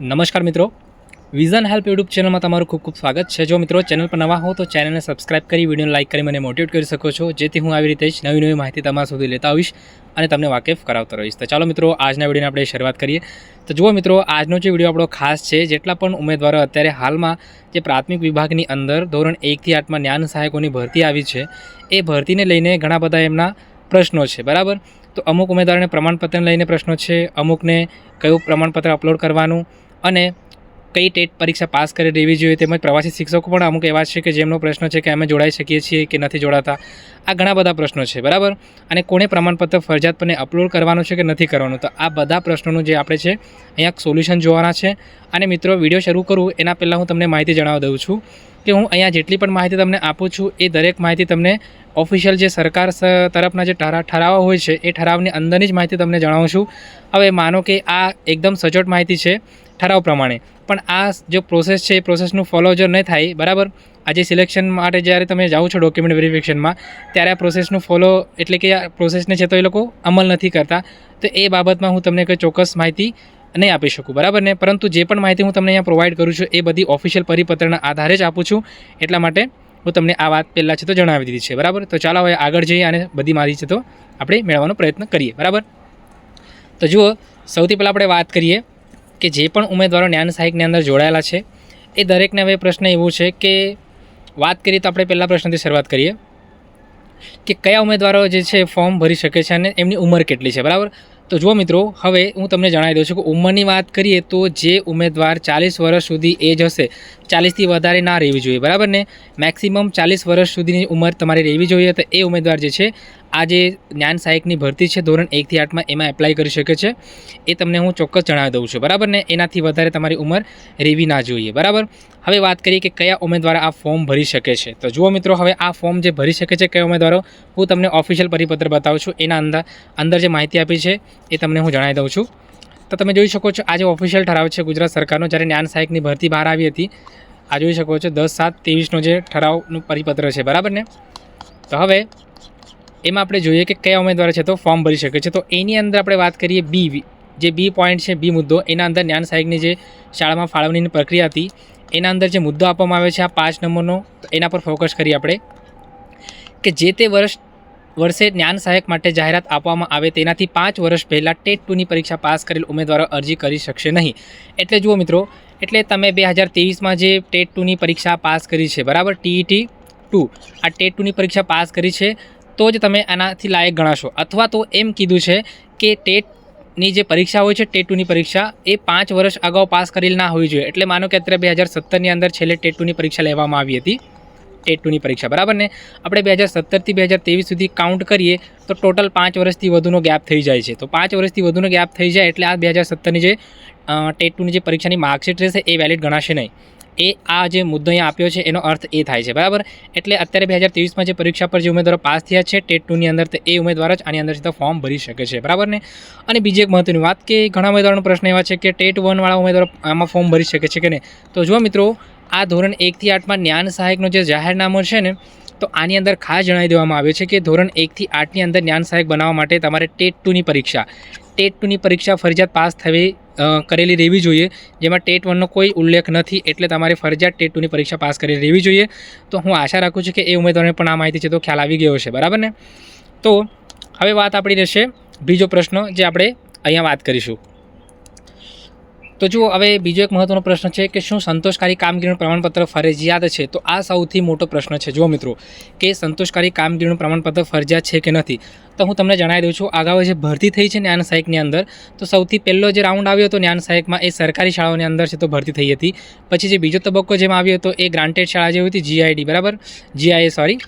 નમસ્કાર મિત્રો. Vision help YouTube ચેનલમાં તમારું ખૂબ ખૂબ સ્વાગત છે. જો મિત્રો ચેનલ પર નવા હો તો ચેનલને સબસ્ક્રાઇબ કરી, વિડીયોને લાઇક કરી મને મોટિવેટ કરી શકો છો. જેથી હું આવી રીતે જ નવી નવી માહિતી તમારા સુધી લેતા આવીશ અને તમને વાકેફ કરાવતો રહીશ. તો ચાલો મિત્રો, આજના વિડીયોને આપણે શરૂઆત કરીએ. તો જુઓ મિત્રો, આજનો જે વીડિયો આપણો ખાસ છે, જેટલા પણ ઉમેદવારો અત્યારે હાલમાં જે પ્રાથમિક વિભાગની અંદર ધોરણ એકથી આઠમાં જ્ઞાન સહાયકોની ભરતી આવી છે, એ ભરતીને લઈને ઘણા બધા એમના પ્રશ્નો છે. બરાબર? તો અમુક ઉમેદવારોને પ્રમાણપત્રને લઈને પ્રશ્નો છે, અમુકને કયું પ્રમાણપત્ર અપલોડ કરવાનું અને કઈ ટેટ પરીક્ષા પાસ કરી દેવી જોઈએ તેમજ પ્રવાસી શિક્ષકો પણ અમુક એવા છે કે જેમનો પ્રશ્ન છે કે અમે જોડાઈ શકીએ છીએ કે નથી જોડાતા. આ ઘણા બધા પ્રશ્નો છે, બરાબર? અને કોને પ્રમાણપત્ર ફરજિયાતપણે અપલોડ કરવાનું છે કે નથી કરવાનું? તો આ બધા પ્રશ્નોનું જે આપણે છે, અહીંયા સોલ્યુશન જોવાના છે. અને મિત્રો વીડિયો શરૂ કરું, એના પહેલાં હું તમને માહિતી જણાવી દઉં છું. કે હું અહીંયા જેટલી પણ માહિતી તમને આપું છું, એ દરેક માહિતી તમને ઓફિશિયલ જે સરકાર તરફના જે ઠરા, ઠરાવો હોય છે, એ ઠરાવની અંદરની જ માહિતી તમને જણાવું છું. હવે માનો કે આ એકદમ સચોટ માહિતી છે ઠરાવ પ્રમાણે. પણ આ જે પ્રોસેસ છે, એ પ્રોસેસનું ફોલો જો નહીં થાય, બરાબર? આજે સિલેક્શન માટે જ્યારે તમે જાઓ છો ડોક્યુમેન્ટ વેરિફિકેશનમાં ત્યારે આ પ્રોસેસનું ફોલો એટલે કે આ પ્રોસેસને છે તો એ લોકો અમલ નથી કરતા. તો એ બાબતમાં હું તમને કોઈ ચોક્કસ માહિતી નહીં આપી શકું, બરાબર ને? પરંતુ જે પણ માહિતી હું તમને અહીંયા પ્રોવાઈડ કરું છું, એ બધી ઓફિશિયલ પરિપત્રના આધારે જ આપું છું. એટલા માટે હું તમને આ વાત પહેલાં છે તો જણાવી દીધી છે, બરાબર? તો ચાલો હવે આગળ જઈએ અને બધી માહિતી છે તો આપણે મેળવવાનો પ્રયત્ન કરીએ, બરાબર? તો જુઓ, સૌથી પહેલાં આપણે વાત કરીએ કે જે પણ ઉમેદવારો જ્ઞાન સહાયકની અંદર જોડાયેલા છે, એ દરેકને હવે પ્રશ્ન એવો છે કે વાત કરીએ તો આપણે પહેલા પ્રશ્નથી શરૂઆત કરીએ કે કયા ઉમેદવારો જે છે ફોર્મ ભરી શકે છે અને એમની ઉંમર કેટલી છે, બરાબર? તો જુઓ મિત્રો, હવે હું તમને જણાવી દઉં છું કે ઉંમરની વાત કરીએ તો જે ઉમેદવાર ચાલીસ વર્ષ સુધી એજ હશે, ચાલીસથી વધારે ના રહેવી જોઈએ, બરાબર ને? મેક્સિમમ ચાલીસ વર્ષ સુધીની ઉંમર તમારે રહેવી જોઈએ, તો એ ઉમેદવાર જે છે આ જે જ્ઞાન સહાયકની ભરતી છે ધોરણ એકથી આઠમાં, એમાં એપ્લાય કરી શકે છે. એ તમને હું ચોક્કસ જણાવી દઉં છું. બરાબર ને? એનાથી વધારે તમારી ઉંમર રેવી ના જોઈએ. બરાબર? હવે વાત કરીએ કે કયા ઉમેદવાર આ ફોર્મ ભરી શકે છે. તો જુઓ મિત્રો, હવે આ ફોર્મ જે ભરી શકે છે કયા ઉમેદવારો, હું તમને ઓફિશિયલ પરિપત્ર બતાવું છું. એના અંદર અંદર જે માહિતી આપી છે, એ તમને હું જણાવી દઉં છું. તો તમે જોઈ શકો છો, આ જે ઓફિશિયલ ઠરાવ છે ગુજરાત સરકારનો, જ્યારે જ્ઞાન સહાયકની ભરતી બહાર આવી હતી, આ જોઈ શકો છો, દસ સાત ત્રેવીસનો જે ઠરાવનું પરિપત્ર છે. બરાબર ને? તો હવે એમાં આપણે જોઈએ કે કયા ઉમેદવાર છે તો ફોર્મ ભરી શકે છે. તો એની અંદર આપણે વાત કરીએ બી જે બી પોઈન્ટ છે, બી મુદ્દો, એના અંદર જ્ઞાન સહાયકની જે શાળામાં ફાળવણીની પ્રક્રિયા હતી, એના અંદર જે મુદ્દો આપવામાં આવે છે, આ પાંચ નંબરનો એના પર ફોકસ કરીએ આપણે. કે જે તે વર્ષ, વર્ષે જ્ઞાન સહાયક માટે જાહેરાત આપવામાં આવે તેનાથી પાંચ વર્ષ પહેલાં ટેટ ટુની પરીક્ષા પાસ કરેલ ઉમેદવારો અરજી કરી શકશે નહીં. એટલે જુઓ મિત્રો, એટલે તમે બે હજાર ત્રેવીસમાં જે ટેટ ટુની પરીક્ષા પાસ કરી છે, બરાબર? ટીઈટી ટુ, આ ટેટ ટુની પરીક્ષા પાસ કરી છે તો જ તમે આનાથી લાયક ગણાશો. અથવા તો એમ કીધું છે કે ટેટની જે પરીક્ષા હોય છે, ટેટ ટુની પરીક્ષા, એ પાંચ વર્ષ અગાઉ પાસ કરેલ ના હોવી જોઈએ. એટલે માનો કે અત્યારે બે હજાર સત્તરની અંદર છેલ્લે ટેટ ટુની પરીક્ષા લેવામાં આવી હતી. ટેટ ટુની પરીક્ષા, બરાબર ને? આપણે બે હજાર સત્તરથી બે હજાર ત્રેવીસ સુધી કાઉન્ટ કરીએ, તો ટોટલ પાંચ વર્ષથી વધુનો ગેપ થઈ જાય છે. તો પાંચ વર્ષથી વધુનો ગેપ થઈ જાય એટલે આ બે હજાર સત્તરની જે ટેટ ટુની જે પરીક્ષાની માર્કશીટ રહેશે, એ વેલિડ ગણાશે નહીં. એ આ જે મુદ્દો અહીંયા આપ્યો છે, એનો અર્થ એ થાય છે, બરાબર? એટલે અત્યારે બે હજાર ત્રેવીસમાં જે પરીક્ષા પર જે ઉમેદવારો પાસ થયા છે, ટેટ ટુની અંદર તો એ ઉમેદવાર જ આની અંદર સીધા ફોર્મ ભરી શકે છે, બરાબર ને? અને બીજી એક મહત્ત્વની વાત કે ઘણા ઉમેદવારોનો પ્રશ્ન એવા છે કે ટેટ વનવાળા ઉમેદવારો આમાં ફોર્મ ભરી શકે છે કે નહીં? તો જુઓ મિત્રો, આ ધોરણ એકથી આઠમાં જ્ઞાન સહાયકનો જે જાહેરનામું છે ને, તો આની અંદર ખાસ જણાવી દેવામાં આવ્યું છે કે ધોરણ એકથી આઠની અંદર જ્ઞાન સહાયક બનાવવા માટે તમારે ટેટ ટુની પરીક્ષા, ટેટ ટુની પરીક્ષા ફરજિયાત પાસ થવી કરેલી રહેવી જોઈએ. જેમાં ટેટ વનનો કોઈ ઉલ્લેખ નથી એટલે તમારે ફરજિયાત ટેટ ટુની પરીક્ષા પાસ કરી રહેવી જોઈએ. તો હું આશા રાખું છું કે એ ઉમેદવારોને પણ આ માહિતી છે તો ખ્યાલ આવી ગયો છે બરાબર ને? તો હવે વાત આપણી રહેશે બીજો પ્રશ્ન જે આપણે અહીંયા વાત કરીશું. તો જુઓ, હવે બીજો એક મહત્વનો પ્રશ્ન છે કે શું સંતોષકારી કામગીરીનું પ્રમાણપત્ર ફરજિયાત છે? તો આ સૌથી મોટો પ્રશ્ન છે. જુઓ મિત્રો, કે સંતોષકારી કામગીરીનું પ્રમાણપત્ર ફરજિયાત છે કે નથી? તો હું તમને જણાવી દઉં છું અગાઉ જે ભરતી થઈ છે જ્ઞાન સહાયકની અંદર, તો સૌથી પહેલો જે રાઉન્ડ આવ્યો હતો જ્ઞાન સહાયકમાં એ સરકારી શાળાઓની અંદર છે તો ભરતી થઈ હતી. પછી જે બીજો તબક્કો જેમાં આવ્યો હતો એ ગ્રાન્ટેડ શાળા જેવી હતી જીઆઈડી બરાબર? જીઆઈએ સોરી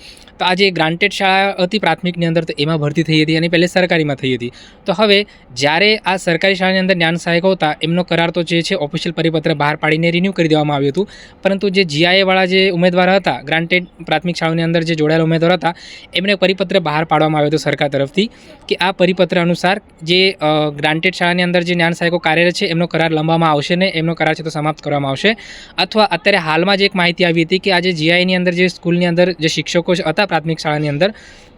તો આ જે ગ્રાન્ટેડ શાળા હતી પ્રાથમિકની અંદર તો એમાં ભરતી થઈ હતી અને પહેલે સરકારીમાં થઈ હતી. તો હવે જ્યારે આ સરકારી શાળાની અંદર જ્ઞાન સહાયકો હતા, એમનો કરાર તો જે છે ઓફિશિયલ પરિપત્ર બહાર પાડીને રિન્યૂ કરી દેવામાં આવ્યું હતું. પરંતુ જે જીઆઈએવાળા જે ઉમેદવાર હતા ગ્રાન્ટેડ પ્રાથમિક શાળાની અંદર જે જોડાયેલા ઉમેદવાર હતા એમને પરિપત્ર બહાર પાડવામાં આવ્યો હતો સરકાર તરફથી કે આ પરિપત્ર અનુસાર જે ગ્રાન્ટેડ શાળાની અંદર જે જ્ઞાન સહાયકો કાર્યરત છે, એમનો કરાર લંબામાં આવશે ને એમનો કરાર છે તો સમાપ્ત કરવામાં આવશે. અથવા અત્યારે હાલમાં જ એક માહિતી આવી હતી કે આજે જીઆઈની અંદર જે સ્કૂલની અંદર જે શિક્ષકો હતા પ્રાથમિક શાળાની અંદર.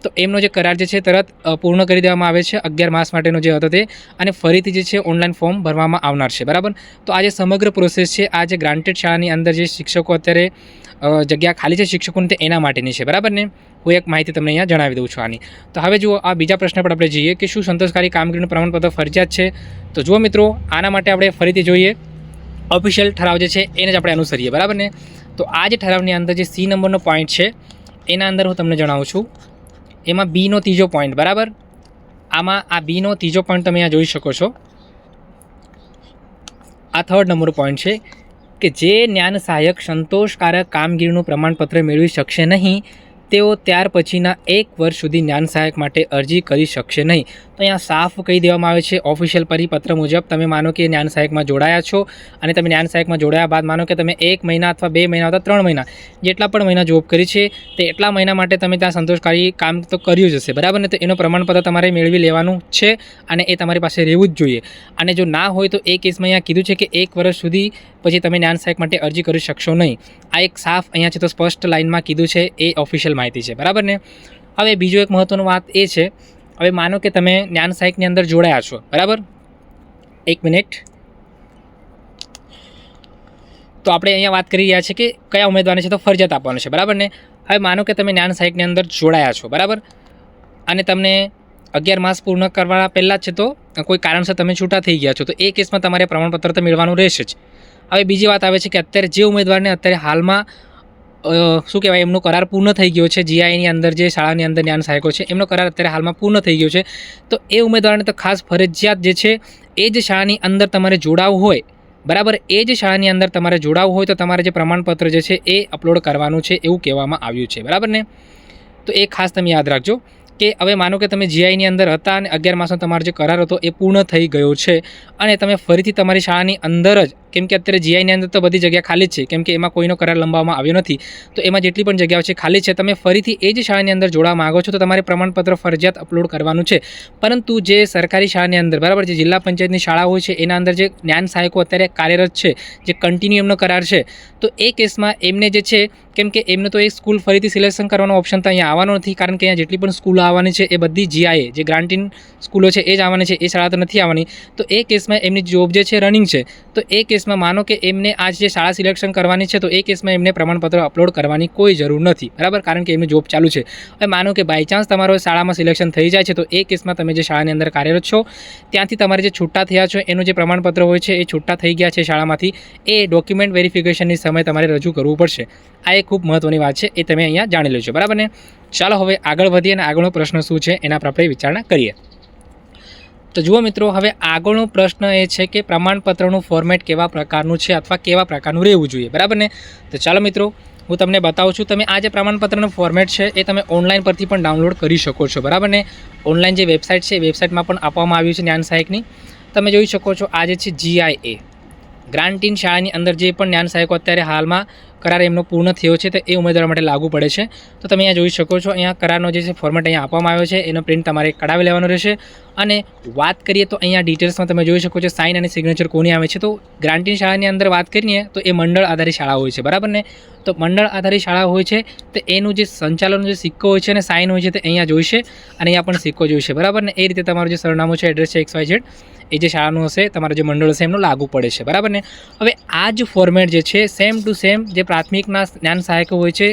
તો એમનો જે કરાર જે છે તરત પૂર્ણ કરી દેવામાં આવે છે અગિયાર માસ માટેનો જે હતો તે. અને ફરીથી જે છે ઓનલાઈન ફોર્મ ભરવામાં આવનાર છે. બરાબર? તો આ જે સમગ્ર પ્રોસેસ છે, આ જે ગ્રાન્ટેડ શાળાની અંદર જે શિક્ષકો અત્યારે જગ્યા ખાલી છે શિક્ષકોની તે એના માટેની છે. બરાબર ને? હું એક માહિતી તમને અહીંયા જણાવી દઉં છું આની. તો હવે જુઓ, આ બીજા પ્રશ્ન પર આપણે જઈએ કે શું સંતોષકારી કામગીરીનું પ્રમાણપત્ર ફરજિયાત છે? તો જુઓ મિત્રો, આના માટે આપણે ફરીથી જોઈએ. ઓફિશિયલ ઠરાવ જે છે એને જ આપણે અનુસરીએ. બરાબર ને? તો આ જે ઠરાવની અંદર જે સી નંબરનો પોઈન્ટ છે એના અંદર હું તમને જણાવું છું. એમાં બીનો ત્રીજો પોઈન્ટ બરાબર? આમાં આ બીનો ત્રીજો પોઈન્ટ તમે અહીંયા જોઈ શકો છો. આ થર્ડ નંબર પોઈન્ટ છે કે જે જ્ઞાન સહાયક સંતોષકારક કામગીરીનું પ્રમાણપત્ર મેળવી શકશે નહીં તેઓ ત્યાર પછીના એક વર્ષ સુધી જ્ઞાન સહાયક માટે અરજી કરી શકશે નહીં. તો અહીંયા સાફ કહી દેવામાં આવે છે ઓફિશિયલ પરિપત્ર મુજબ તમે માનો કે જ્ઞાન સહાયકમાં જોડાયા છો અને તમે જ્ઞાન સહાયકમાં જોડાયા બાદ માનો કે તમે એક મહિના અથવા બે મહિના અથવા ત્રણ મહિના જેટલા પણ મહિના જોબ કરી છે, તે એટલા મહિના માટે તમે ત્યાં સંતોષકારી કામ તો કર્યું જ હશે, બરાબર ને? તો એનું પ્રમાણપત્ર તમારે મેળવી લેવાનું છે અને એ તમારી પાસે રહેવું જ જોઈએ. અને જો ના હોય તો એ કેસમાં અહીંયા કીધું છે કે એક વર્ષ સુધી પછી તમે જ્ઞાન સહાયક માટે અરજી કરી શકશો નહીં. આ એક સાફ અહીંયા છે તો સ્પષ્ટ લાઇનમાં કીધું છે, એ ઓફિશિયલ માહિતી છે. બરાબર ને? હવે બીજો એક મહત્ત્વનો વાત એ છે, હવે માનો કે તમે જ્ઞાન સાહિકની અંદર જોડાયા છો, બરાબર? એક મિનિટ. તો આપણે અહીંયા વાત કરી રહ્યા છીએ કે કયા ઉમેદવારને છે તો ફરજિયાત આપવાનું છે, બરાબર ને? હવે માનો કે તમે જ્ઞાન સહાયકની અંદર જોડાયા છો, બરાબર? અને તમને અગિયાર માસ પૂર્ણ કરવા પહેલાં જ છે તો કોઈ કારણસર તમે છૂટા થઈ ગયા છો, તો એ કેસમાં તમારે પ્રમાણપત્ર તો મેળવાનું રહેશે જ. હવે બીજી વાત આવે છે કે અત્યારે જે ઉમેદવારને અત્યારે હાલમાં શું કહેવાય, એમનો કરાર પૂર્ણ થઈ ગયો છે. જીઆઈની અંદર જે શાળાની અંદર જ્ઞાન સહાયકો છે, એમનો કરાર અત્યારે હાલમાં પૂર્ણ થઈ ગયો છે. તો એ ઉમેદવારને તો ખાસ ફરજિયાત જે છે, એ જ શાળાની અંદર તમારે જોડાવું હોય, બરાબર? એ જ શાળાની અંદર તમારે જોડાવું હોય, તો તમારે જે પ્રમાણપત્ર જે છે, એ અપલોડ કરવાનું છે એવું કહેવામાં આવ્યું છે. બરાબર ને? તો એ ખાસ તમે યાદ રાખજો. કે હવે માનો કે તમે જીઆઈની અંદર હતા અને અગિયાર માસનો તમારો જે કરાર હતો એ પૂર્ણ થઈ ગયો છે અને તમે ફરીથી તમારી શાળાની અંદર જ, કેમ કે અત્યારે જીઆઈની અંદર તો બધી જગ્યા ખાલી જ છે, કેમ કે એમાં કોઈનો કરાર લંબાવવામાં આવ્યો નથી, તો એમાં જેટલી પણ જગ્યાઓ છે ખાલી છે. તમે ફરીથી એ જ શાળાની અંદર જોડાવા માંગો છો તો તમારે પ્રમાણપત્ર ફરજિયાત અપલોડ કરવાનું છે. પરંતુ જે સરકારી શાળાની અંદર, બરાબર, જે જિલ્લા પંચાયતની શાળા હોય છે, એના અંદર જે જ્ઞાન સહાયકો અત્યારે કાર્યરત છે, જે કન્ટિન્યુ એમનો કરાર છે, તો એ કેસમાં એમને જે છે કેમ કે એમને તો એ સ્કૂલ ફરીથી સિલેક્શન કરવાનો ઓપ્શન તો અહીંયા આવવાનો નથી, કારણ કે અહીંયા જેટલી પણ સ્કૂલો આવવાની છે એ બધી જીઆઈએ જે ગ્રાન્ટીન સ્કૂલો છે એ જ આવવાની છે, એ શાળા તો નથી આવવાની. તો એ કેસમાં એમની જોબ જે છે રનિંગ છે. તો એ કેસમાં માનો કે એમને આ જે શાળા સિલેક્શન કરવાની છે તો એ કેસમાં એમને પ્રમાણપત્ર અપલોડ કરવાની કોઈ જરૂર નથી. બરાબર? કારણ કે એમની જોબ ચાલુ છે. હવે માનો કે બાય ચાન્સ તમારો શાળામાં સિલેક્શન થઈ જાય છે તો એ કેસમાં તમે જે શાળાની અંદર કાર્યરત છો, ત્યાંથી તમારે જે છૂટા થયા છો, એનું જે પ્રમાણપત્ર હોય છે એ છૂટા થઈ ગયા છે શાળામાંથી, એ ડોક્યુમેન્ટ વેરિફિકેશનની સમય તમારે રજૂ કરવું પડશે. આ એક ખૂબ મહત્ત્વની વાત છે એ તમે અહીંયા જાણી લેજો, બરાબર ને? ચાલો હવે આગળ વધીએ અને આગળનો પ્રશ્ન શું છે એના પર આપણે વિચારણા કરીએ. તો જુઓ મિત્રો, હવે આગળનો પ્રશ્ન એ છે કે પ્રમાણપત્રનું ફોર્મેટ કેવા પ્રકારનું છે અથવા કેવા પ્રકારનું રહેવું જોઈએ, બરાબર ને? તો ચાલો મિત્રો, હું તમને બતાવું છું, તમે આ જે પ્રમાણપત્રનું ફોર્મેટ છે એ તમે ઓનલાઈન પરથી પણ ડાઉનલોડ કરી શકો છો, બરાબર ને? ઓનલાઈન જે વેબસાઇટ છે એ વેબસાઇટમાં પણ આપવામાં આવ્યું છે જ્ઞાન સહાયકની. તમે જોઈ શકો છો, આ જે છે જીઆઈએ ગ્રાન્ટીન શાળાની અંદર જે પણ જ્ઞાન સહાયકો અત્યારે હાલમાં કરાર એમનો પૂર્ણ થયો છે તો એ ઉમેદવાર માટે લાગુ પડે છે. તો તમે અહીંયા જોઈ શકો છો, અહીંયા કરારનો જે છે ફોર્મેટ અહીંયા આપવામાં આવ્યો છે, એનો પ્રિન્ટ તમારે કઢાવી લેવાનો રહેશે. અને વાત કરીએ તો અહીંયા ડિટેલ્સમાં તમે જોઈ શકો છો સાઇન અને સિગ્નેચર કોની આવે છે. તો ગ્રાન્ટીન શાળાની અંદર વાત કરીએ તો એ મંડળ આધારિત શાળા હોય છે, બરાબર ને? તો મંડળ આધારિત શાળા હોય છે, તો એનું જે સંચાલનનો જે સિક્કો હોય છે અને સાઇન હોય છે તે અહીંયા જોઈશે અને અહીંયા પણ સિક્કો જોઈશે, બરાબર ને? એ રીતે તમારું જે સરનામું છે એડ્રેસ છે એક્સ વાય ઝેડ એ જે શાળાનું હશે, તમારું જે મંડળ હશે, એમનું લાગુ પડે છે, બરાબર ને? હવે આ જ ફોર્મેટ જે છે સેમ ટુ સેમ જે પ્રાથમિકના જ્ઞાન સહાયકો હોય છે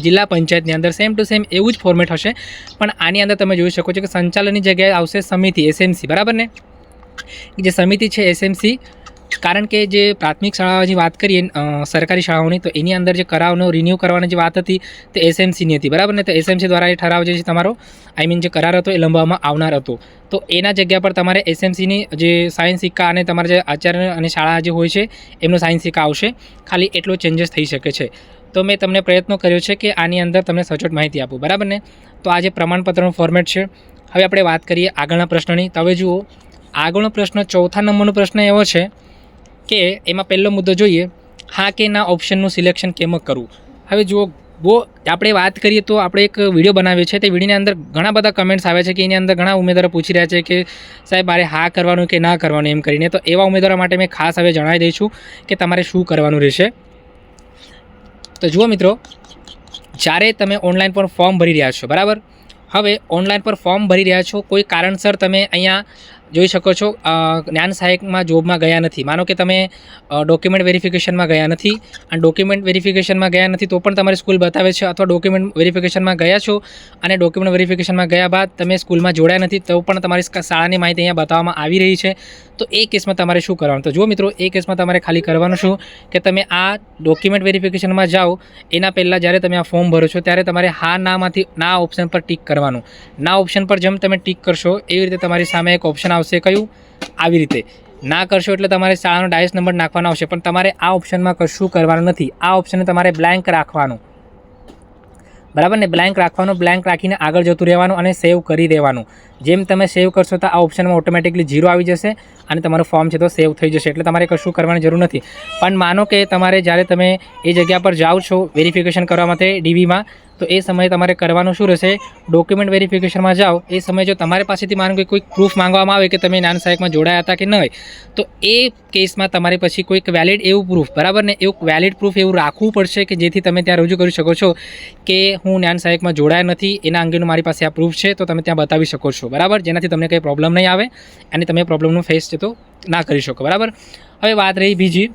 જિલ્લા પંચાયતની અંદર સેમ ટુ સેમ એવું જ ફોર્મેટ હશે. પણ આની અંદર તમે જોઈ શકો છો કે સંચાલનની જગ્યાએ આવશે સમિતિ એસએમસી બરાબર ને? જે સમિતિ છે એસએમસી કારણ કે જે પ્રાથમિક શાળાઓની વાત કરીએ સરકારી શાળાઓની, તો એની અંદર જે કરાવનો રિન્યૂ કરવાની જે વાત હતી, તે એસએમસીની હતી. બરાબર ને? તો એસએમસી દ્વારા એ ઠરાવ જે છે તમારો આઈ મીન જે કરાર હતો એ લંબાવવામાં આવનાર હતો. તો એના જગ્યા પર તમારે એસએમસીની જે સાયન્સ સિક્કા અને તમારા જે આચાર્ય અને શાળા જે હોય છે, એમનો સાયન્સ સિક્કા આવશે. ખાલી એટલો ચેન્જીસ થઈ શકે છે. તો મેં તમને પ્રયત્નો કર્યો છે કે આની અંદર તમને સચોટ માહિતી આપું. બરાબર ને? તો આ જે પ્રમાણપત્રનું ફોર્મેટ છે, હવે આપણે વાત કરીએ આગળના પ્રશ્નની. તમે જુઓ, આગળનો પ્રશ્ન ચોથા નંબરનો પ્રશ્ન એવો છે કે એમાં પહેલો મુદ્દો જોઈએ, હા કે ના ઓપ્શનનું સિલેક્શન કેમ કરવું? હવે જુઓ, બહુ આપણે વાત કરીએ તો આપણે એક વીડિયો બનાવ્યો છે, તે વિડીયોની અંદર ઘણા બધા કમેન્ટ્સ આવે છે કે એની અંદર ઘણા ઉમેદવારો પૂછી રહ્યા છે કે સાહેબ, મારે હા કરવાનું કે ના કરવાનું એમ કરીને. તો એવા ઉમેદવારો માટે મેં ખાસ હવે જણાવી દઈશું કે તમારે શું કરવાનું રહેશે. તો જુઓ મિત્રો, જ્યારે તમે ઓનલાઈન પર ફોર્મ ભરી રહ્યા છો, બરાબર? હવે ઓનલાઈન પર ફોર્મ ભરી રહ્યા છો, કોઈ કારણસર તમે અહીંયા જોઈ શકો છો જ્ઞાન સહાયકમાં જોબમાં ગયા નથી. માનો કે તમે ડોક્યુમેન્ટ વેરિફિકેશનમાં ગયા નથી. અને ડોક્યુમેન્ટ વેરિફિકેશનમાં ગયા નથી તો પણ તમારી સ્કૂલ બતાવે છે અથવા ડોક્યુમેન્ટ વેરિફિકેશનમાં ગયા છો અને ડોક્યુમેન્ટ વેરિફિકેશનમાં ગયા બાદ તમે સ્કૂલમાં જોડાયા નથી તો પણ તમારી શાળાની માહિતી અહીંયા બતાવવામાં આવી રહી છે. તો એ કેસમાં તમારે શું કરવાનું? તો જુઓ મિત્રો, એ કેસમાં તમારે ખાલી કરવાનું શું? કે તમે આ ડોક્યુમેન્ટ વેરિફિકેશનમાં જાઓ, એના પહેલાં જ્યારે તમે આ ફોર્મ ભરો છો ત્યારે તમારે હા નામાંથી ના ઓપ્શન પર ટીક કરવાનું. ના ઓપ્શન પર જેમ તમે ટીક કરશો એવી રીતે તમારી સામે એક ઓપ્શન આવશે કયું? આવી રીતે. ના કરશો એટલે તમારે શાળાનો ડાયસ નંબર નાખવાનો આવશે. પણ તમારે આ ઓપ્શનમાં કશું કરવાનું નથી. આ ઓપ્શનને તમારે બ્લેન્ક રાખવાનું. બરાબર ને? બ્લેન્ક રાખવાનું બ્લેન્ક રાખીને આગળ જતું રહેવાનું અને સેવ કરી દેવાનું. જેમ તમે સેવ કરશો તો આ ઓપ્શનમાં ઓટોમેટિકલી જીરો આવી જશે અને તમારું ફોર્મ છે તો સેવ થઈ જશે. એટલે તમારે કશું કરવાની જરૂર નથી. પણ માનો કે તમારે જ્યારે તમે એ જગ્યા પર જાઓ છો વેરિફિકેશન કરવા માટે ડીવીમાં તો એ સમયે તમારે કરવાનું શું રહેશે? ડોક્યુમેન્ટ વેરિફિકેશનમાં જાઓ. એ સમયે જો તમારી પાસેથી માનો કે કોઈક પ્રૂફ માંગવામાં આવે કે તમે જ્ઞાન સહાયકમાં જોડાયા હતા કે ન હોય, તો એ કેસમાં તમારે પછી કોઈક વેલિડ એવું પ્રૂફ બરાબર ને? એવું વેલિડ પ્રૂફ એવું રાખવું પડશે કે જેથી તમે ત્યાં રજૂ કરી શકો છો કે હું જ્ઞાન સહાયકમાં જોડાયા નથી, એના અંગેનું મારી પાસે આ પ્રૂફ છે, તો તમે ત્યાં બતાવી શકો છો. બરાબર? જેનાથી તમને કંઈ પ્રોબ્લેમ નહીં આવે અને તમે પ્રોબ્લેમનું ફેસ છે તો ના કરી શકો, બરાબર? હવે વાત રહી બીજી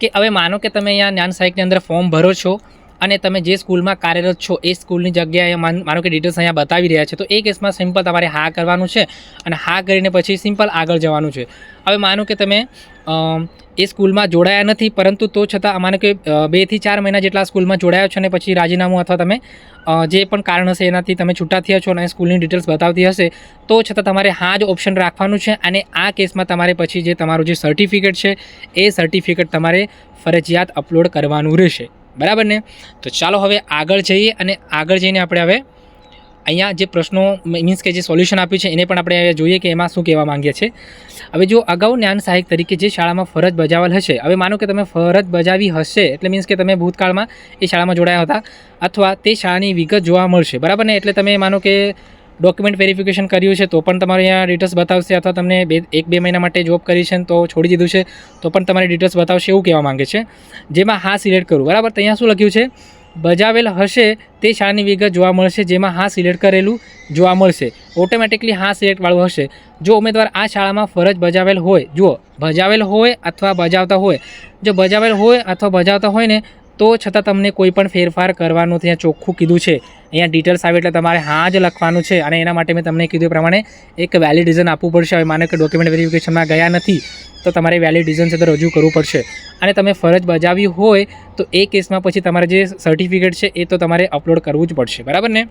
કે હવે માનો કે તમે અહીંયા જ્ઞાન સહાયકની અંદર ફોર્મ ભરો છો અને તમે જે સ્કૂલમાં કાર્યરત છો એ સ્કૂલની જગ્યાએ માન- કે ડિટેલ્સ અહીંયા બતાવી રહ્યા છે, તો એ કેસમાં સિમ્પલ તમારે હા કરવાનું છે અને હા કરીને પછી સિમ્પલ આગળ જવાનું છે. હવે માનો કે તમે એ સ્કૂલમાં જોડાયા નથી, પરંતુ તો છતાં અમાને કે બેથી ચાર મહિના જેટલા સ્કૂલમાં જોડાયા છો અને પછી રાજીનામું અથવા તમે જે પણ કારણ હશે એનાથી તમે છૂટા થયા છો અને સ્કૂલની ડિટેલ્સ બતાવતી હશે, તો છતાં તમારે હા જ ઓપ્શન રાખવાનું છે અને આ કેસમાં તમારે પછી જે તમારું જે સર્ટિફિકેટ છે, એ સર્ટિફિકેટ તમારે ફરજિયાત અપલોડ કરવાનું રહેશે. બરાબર ને? તો ચાલો હવે આગળ જઈએ અને આગળ જઈને આપણે હવે અહીંયા જે પ્રશ્નો મીન્સ કે જે સોલ્યુશન આપ્યું છે, એને પણ આપણે જોઈએ કે એમાં શું કહેવા માંગીએ છીએ. હવે જો અગાઉ જ્ઞાન સહાયક તરીકે જે શાળામાં ફરજ બજાવેલ હશે, હવે માનો કે તમે ફરજ બજાવી હશે, એટલે મીન્સ કે તમે ભૂતકાળમાં એ શાળામાં જોડાયા હતા, અથવા તે શાળાની વિગત જોવા મળશે, બરાબર ને? એટલે તમે માનો કે ડોક્યુમેન્ટ વેરિફિકેશન કર્યું છે, તો પણ તમારે અહીંયા ડિટેલ્સ બતાવશે, અથવા તમને બે, એક, બે મહિના માટે જોબ કરી છે તો છોડી દીધું છે, તો પણ તમારી ડિટેલ્સ બતાવશે એવું કહેવા માંગે છે. જેમાં હા સિલેક્ટ કરું, બરાબર? તો અહીંયા શું લખ્યું છે? બજાવેલ હશે તે શાળાની વિગત જોવા મળશે, જેમાં હા સિલેક્ટ કરેલું જોવા મળશે. ઓટોમેટિકલી હા સિલેક્ટવાળું હશે. જો ઉમેદવાર આ શાળામાં ફરજ બજાવેલ હોય, જુઓ, બજાવેલ હોય અથવા બજાવતા હોય. જો બજાવેલ હોય અથવા બજાવતા હોય ને તો છતાં તમને કોઈ પણ ફેરફાર કરવાનું ત્યાં ચોખ્ખું કીધું છે. અહીંયા ડિટેલ્સ આવે એટલે તમારે હા જ લખવાનું છે અને એના માટે મેં તમને કીધું એ પ્રમાણે એક વેલિડ રીઝન આપવું પડશે. હવે માનો કે ડોક્યુમેન્ટ વેરિફિકેશનમાં ગયા નથી, તો તમારે વેલિડ રીઝન છે તો રજૂ કરવું પડશે. અને તમે ફરજ બજાવી હોય તો એ કેસમાં પછી તમારે જે સર્ટિફિકેટ છે એ તો તમારે અપલોડ કરવું જ પડશે. બરાબર ને?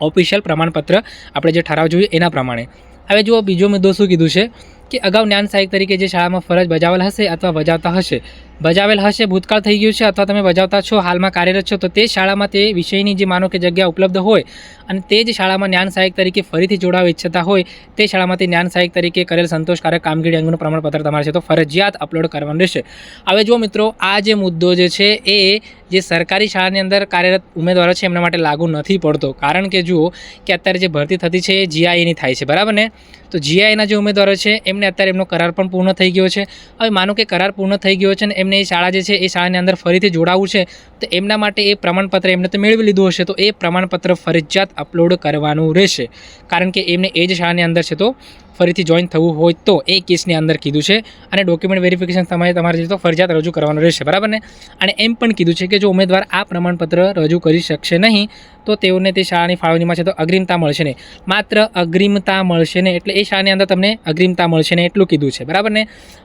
ઓફિશિયલ પ્રમાણપત્ર આપણે જે ઠરાવ જોઈએ એના પ્રમાણે. હવે જુઓ, બીજો મુદ્દો શું કીધું છે કે અગાઉ જ્ઞાન સહાયક તરીકે જે શાળામાં ફરજ બજાવેલ હશે અથવા બજાવતા હશે બજાવેલ હશે, ભૂતકાળ થઈ ગયું છે અથવા તમે બજાવતા છો, હાલમાં કાર્યરત છો, તો તે શાળામાં તે વિષયની જે માનો કે જગ્યા ઉપલબ્ધ હોય અને તે જ શાળામાં જ્ઞાન સહાયક તરીકે ફરીથી જોડાવા ઈચ્છતા હોય, તે શાળામાંથી જ્ઞાન સહાયક તરીકે કરેલ સંતોષકારક કામગીરી અંગેનું પ્રમાણપત્ર તમારે છે તો ફરજિયાત અપલોડ કરવાનું રહેશે. હવે જો મિત્રો, આ જે મુદ્દો જે છે, એ જે સરકારી શાળાની અંદર કાર્યરત ઉમેદવારો છે, એમના માટે લાગુ નથી પડતો. કારણ કે જુઓ કે અત્યારે જે ભરતી થતી છે, એ જીઆઈની થાય છે, બરાબર ને? તો જીઆઈના જે ઉમેદવારો છે, એમને અત્યારે એમનો કરાર પણ પૂર્ણ થઈ ગયો છે. હવે માનો કે કરાર પૂર્ણ થઈ ગયો છે ને એમને એ શાળા જે છે, એ શાળાની અંદર ફરીથી જોડાવવું છે. તો એમના માટે એ પ્રમાણપત્ર એમને તો મેળવી લીધું હશે, તો એ પ્રમાણપત્ર ફરજિયાત અપલોડ કરવાનું રહેશે. કારણ કે એમને એ જ શાળાની અંદર છે તો ફરીથી જોઈન થવું હોય તો એ કેસની અંદર કીધું છે અને ડોક્યુમેન્ટ વેરિફિકેશન સમયે તમારે જે તો ફરજિયાત રજૂ કરવાનું રહેશે, બરાબર ને? અને એમ પણ કીધું છે કે જો ઉમેદવાર આ પ્રમાણપત્ર રજૂ કરી શકશે નહીં, તો તેઓને તે શાળાની ફાળવણીમાં છે તો અગ્રિમતા મળશે નહીં. માત્ર અગ્રિમતા મળશે ને એટલે એ શાળાની અંદર તમને અગ્રિમતા મળશે ને એટલું કીધું છે, બરાબર ને?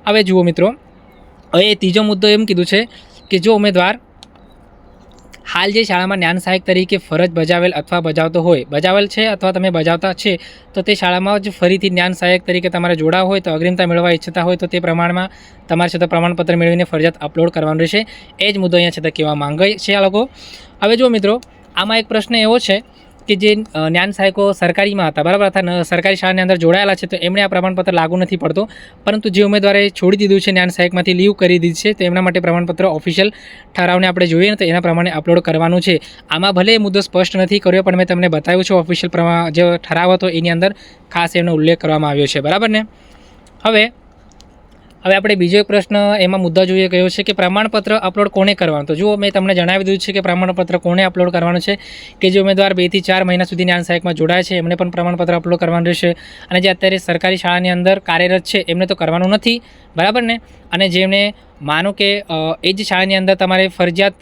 હવે જુઓ મિત્રો હવે ત્રીજો મુદ્દો એમ કીધું છે કે જો ઉમેદવાર હાલ જે શાળામાં જ્ઞાન સહાયક તરીકે ફરજ બજાવેલ અથવા બજાવતો હોય, બજાવેલ છે અથવા તમે બજાવતા છે, તો તે શાળામાં જ ફરીથી જ્ઞાન સહાયક તરીકે તમારે જોડાવ હોય, તો અગ્રિમતા મેળવવા ઈચ્છતા હોય, તો તે પ્રમાણમાં તમારે છતાં પ્રમાણપત્ર મેળવીને ફરજિયાત અપલોડ કરવાનું રહેશે. એ જ મુદ્દો અહીંયા છતાં કહેવા માંગે છે આ લોકો. હવે જો મિત્રો, આમાં એક પ્રશ્ન એવો છે કે જે જ્ઞાન સહાયકો સરકારીમાં હતા, બરાબર હતા સરકારી શાળાની અંદર જોડાયેલા છે, તો એમણે આ પ્રમાણપત્ર લાગુ નથી પડતો. પરંતુ જે ઉમેદવારે છોડી દીધું છે જ્ઞાન સહાયકમાંથી લીવ કરી દીધી છે, તો એમના માટે પ્રમાણપત્ર ઓફિશિયલ ઠરાવને આપણે જોઈએ ને, તો એના પ્રમાણે અપલોડ કરવાનું છે. આમાં ભલે મુદ્દો સ્પષ્ટ નથી કર્યો, પણ મેં તમને બતાવ્યું છે, ઓફિશિયલ જે ઠરાવ હતો, એની અંદર ખાસ એનો ઉલ્લેખ કરવામાં આવ્યો છે. બરાબર ને? હવે હવે આપણે બીજો એક પ્રશ્ન એમાં મુદ્દા જોઈએ કયો છે કે પ્રમાણપત્ર અપલોડ કોને કરવાનું? તો જુઓ, મેં તમને જણાવી દીધું છે કે પ્રમાણપત્ર કોને અપલોડ કરવાનું છે કે જે ઉમેદવાર બેથી ચાર મહિના સુધી જ્ઞાન સહાયકમાં જોડાય છે, એમને પણ પ્રમાણપત્ર અપલોડ કરવાનું રહેશે અને જે અત્યારે સરકારી શાળાની અંદર કાર્યરત છે, એમને તો કરવાનું નથી. બરાબર ને? અને જેમને માનો કે એ જ શાળાની અંદર તમારે ફરજિયાત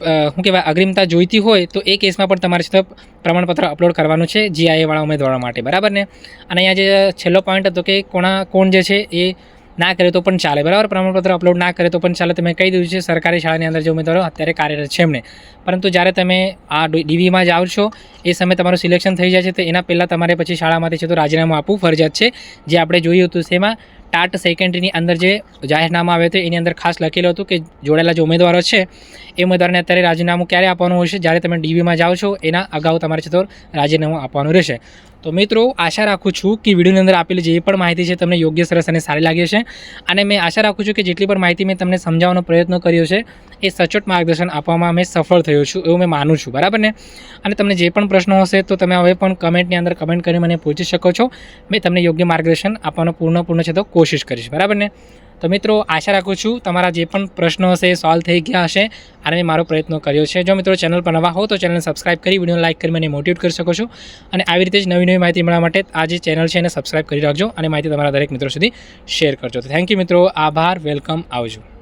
શું કહેવાય, અગ્રિમતા જોઈતી હોય તો એ કેસમાં પણ તમારે છે પ્રમાણપત્ર અપલોડ કરવાનું છે જીઆઈએવાળા ઉમેદવારો માટે, બરાબર ને? અને અહીંયા જે છેલ્લો પોઈન્ટ હતો કે કોણા, કોણ જે છે એ ના કરે તો પણ ચાલે, બરાબર? પ્રમાણપત્ર અપલોડ ના કરે તો પણ ચાલે. તમે કહી દીધું છે, સરકારી શાળાની અંદર જે ઉમેદવારો અત્યારે કાર્યરત છે એમને. પરંતુ જ્યારે તમે આ ડીવીમાં જાઓ છો, એ સમયે તમારું સિલેક્શન થઈ જાય છે, તો એના પહેલાં તમારે પછી શાળામાંથી છે તો રાજીનામું આપવું ફરજિયાત છે. જે આપણે જોયું હતું તેમાં ટાટ સેકન્ડરીની અંદર જે જાહેરનામા આવ્યું હતું એની અંદર ખાસ લખેલું હતું કે જોડાયેલા જે ઉમેદવારો છે, એ ઉમેદવારને અત્યારે રાજીનામું ક્યારે આપવાનું છે? જ્યારે તમે ડીવીમાં જાઓ છો, એના અગાઉ તમારે તો રાજીનામું આપવાનું રહેશે. તો મિત્રો, આશા રાખું છું કે વિડીયોની અંદર આપેલી જે પણ માહિતી છે તમને યોગ્ય, સરસ અને સારી લાગી છે અને મેં આશા રાખું છું કે જેટલી પણ માહિતી મેં તમને સમજાવવાનો પ્રયત્ન કર્યો છે, એ સચોટ માર્ગદર્શન આપવામાં મેં સફળ થયો છું, એવું મેં માનું છું, બરાબર ને? અને તમને જે પણ પ્રશ્નો હશે તો તમે હવે પણ કમેન્ટની અંદર કમેન્ટ કરી મને પૂછી શકો છો. મેં તમને યોગ્ય માર્ગદર્શન આપવાનો પૂર્ણ પૂર્ણ છે તો કોશિશ કરીશ, બરાબર ને? તો મિત્રો, આશા રાખું છું તમારા જે પણ પ્રશ્નો હશે એ સોલ્વ થઈ ગયા હશે અને મારો પ્રયત્ન કર્યો છે. જો મિત્રો ચેનલ પર નવા હો તો ચેનલને સબસ્ક્રાઇબ કરી વીડિયો લાઇક કરી મને મોટિવેટ કરી શકો છો. અને આવી રીતે જ નવી નવી માહિતી મળવા માટે આ જે ચેનલ છે એને સબસ્ક્રાઇબ કરી રાખજો અને માહિતી તમારા દરેક મિત્રો સુધી શેર કરજો. તો થેન્ક યુ મિત્રો. આભાર. વેલકમ આવજો.